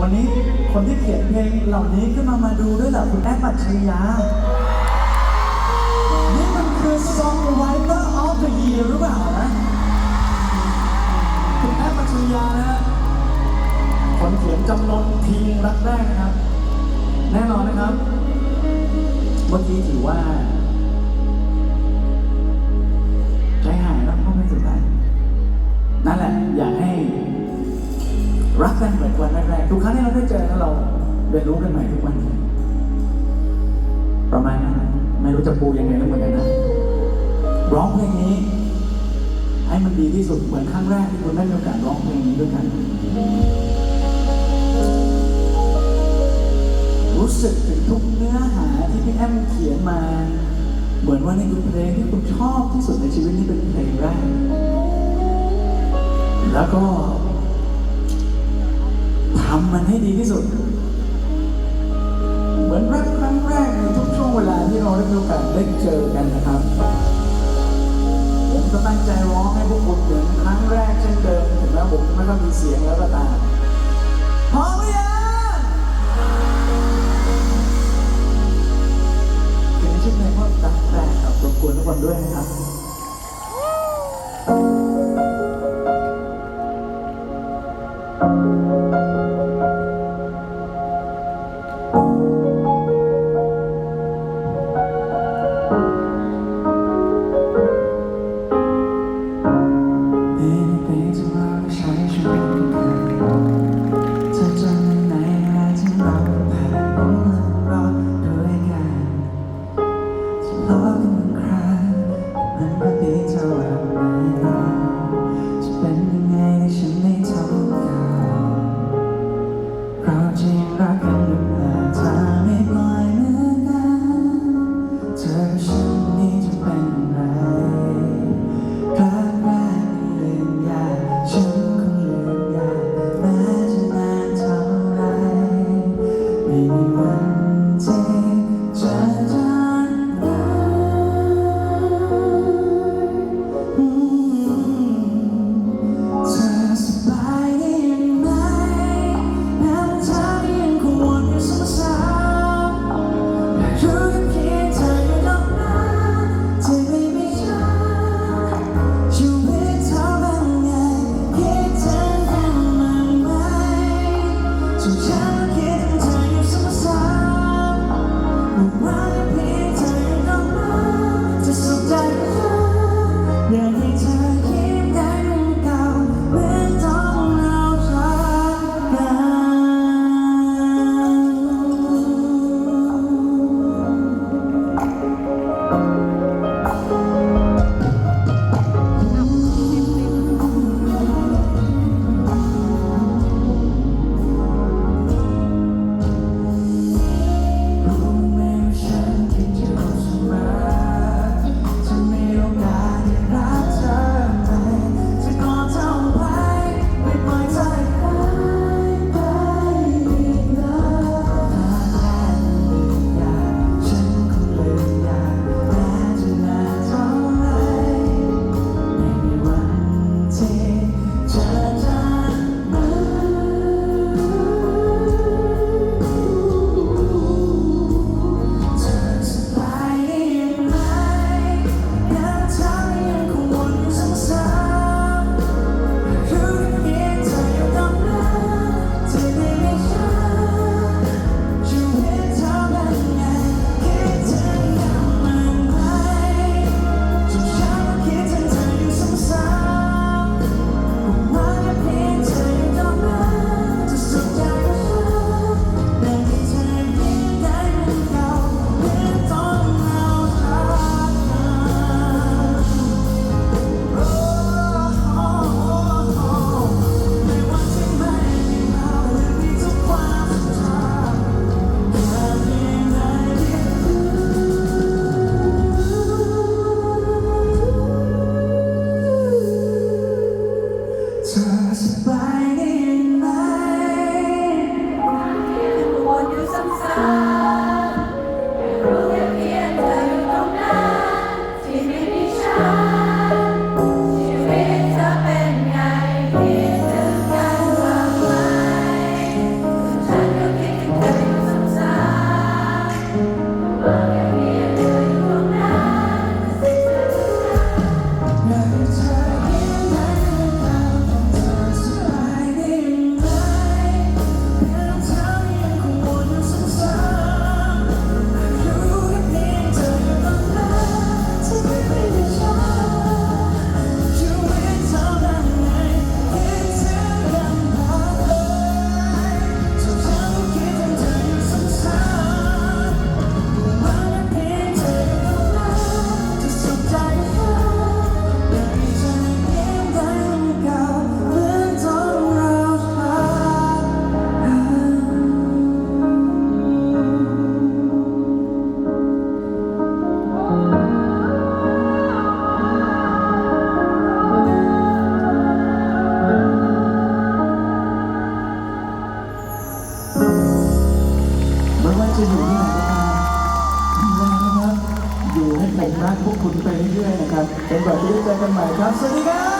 วันนี้คนที่เขียนเพลงเหล่านี้ขึ้นมามาดูด้วยเหรอคุณแอปปัจฉริยา รักกันเหมือนวันแรกๆทุกครั้งที่เราได้เจอแล้วเราเรียนรู้กันใหม่ทุกวัน ประมาณนั้นไม่รู้จะปูยังไงแล้วเหมือนกันนะร้องเพลงนี้ ให้มันดีที่สุดเหมือนครั้งแรกที่คุณได้มีโอกาสร้องเพลงนี้ด้วยกัน รู้สึกถึงทุกเนื้อหาที่พี่แอมเขียนมา เหมือนว่านี่คือเพลงที่คุณชอบที่สุดในชีวิตนี้เป็นเพลงแรกแล้วก็ ทำมันให้ดีที่สุด เหมือนรักครั้งแรกในทุกช่วงเวลาที่เราได้มีโอกาสได้เจอกันนะครับ ผมก็ตั้งใจร้องให้พวกคุณเหมือนครั้งแรกเช่นเดิมถึงแม้ผมจะไม่ค่อยมีเสียงแล้วก็ตามพร้อมหรือยังเพลงนี้ชื่อเพลงว่ารักแรกครับรบกวนทุกคนด้วยนะครับ จะอยู่ที่ไหนก็ตามดูแลนะครับ อยู่ให้ผมรักพวกคุณไปเรื่อยๆนะครับเป็นแบบที่ได้เจอกันใหม่ครับ สวัสดีครับ